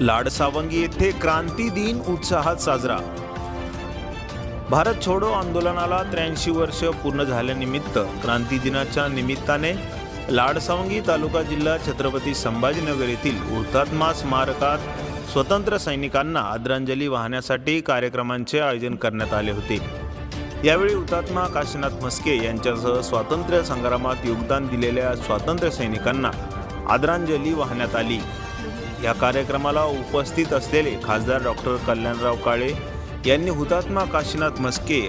लाडसावंगी येथे क्रांती दिन उत्साहात साजरा. भारत छोडो आंदोलनाला त्र्याऐंशी वर्ष पूर्ण झाल्यानिमित्त क्रांती दिनाच्या निमित्ताने लाडसावंगी तालुका जिल्हा छत्रपती संभाजीनगर येथील हुतात्मा स्मारकात स्वतंत्र सैनिकांना आदरांजली वाहण्यासाठी कार्यक्रमांचे आयोजन करण्यात आले होते. यावेळी हुतात्मा काशीनाथ म्हस्के यांच्यासह स्वातंत्र्य संग्रामात योगदान दिलेल्या स्वातंत्र्य सैनिकांना आदरांजली वाहण्यात आली. या कार्यक्रमाला उपस्थित असलेले खासदार डॉक्टर कल्याणराव काळे यांनी हुतात्मा काशीनाथ मस्के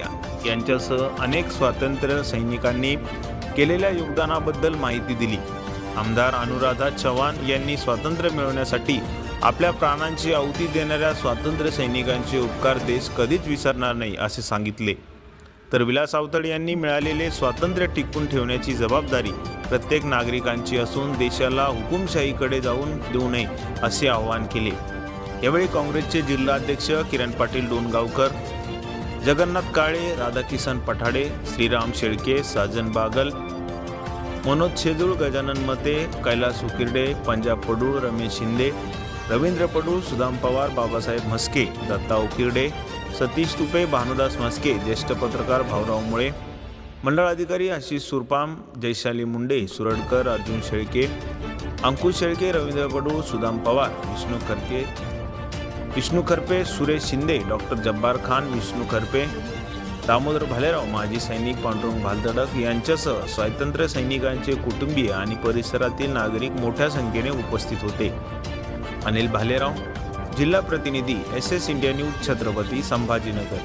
यांच्यासह अनेक स्वातंत्र्य सैनिकांनी केलेल्या योगदानाबद्दल माहिती दिली. आमदार अनुराधा चव्हाण यांनी स्वातंत्र्य मिळवण्यासाठी आपल्या प्राणांची आहुती देणाऱ्या स्वातंत्र्य सैनिकांचे उपकार देश कधीच विसरणार नाही असे सांगितले. तर विलास आवतड यांनी मिळालेले स्वातंत्र्य टिकवून ठेवण्याची जबाबदारी प्रत्येक नागरिकांची असून देशाला हुकुमशाहीकडे जाऊन देऊ नये असे आवाहन केले. यावेळी काँग्रेसचे जिल्हाध्यक्ष किरण पाटील डोणगावकर जगन्नाथ काळे राधाकिसन पठाडे श्रीराम शेळके साजन बागल मनोज शेजूळ गजानन मते कैलास उकिर्डे पंजाब पडूळ रमेश शिंदे रवींद्र पडू सुदाम पवार बाबासाहेब म्हस्के दत्ता उकिरडे सतीश तुपे भानुदास म्हस्के ज्येष्ठ पत्रकार भाऊराव मुळे मंडळ अधिकारी आशिष सुरपाम जयशाली मुंडे सुरडकर अर्जुन शेळके अंकुश शेळके रवींद्र पडू सुदाम पवार विष्णू खरके विष्णू खरपे सुरेश शिंदे डॉक्टर जब्बार खान विष्णू खरपे दामोदर भालेराव माजी सैनिक पांडुरंग भालतडक यांच्यासह स्वातंत्र्य सैनिकांचे कुटुंबीय आणि परिसरातील नागरिक मोठ्या संख्येने उपस्थित होते. अनिल भालेराव जिल्हा प्रतिनिधी S S India news Chhatrapati Sambhajinagar.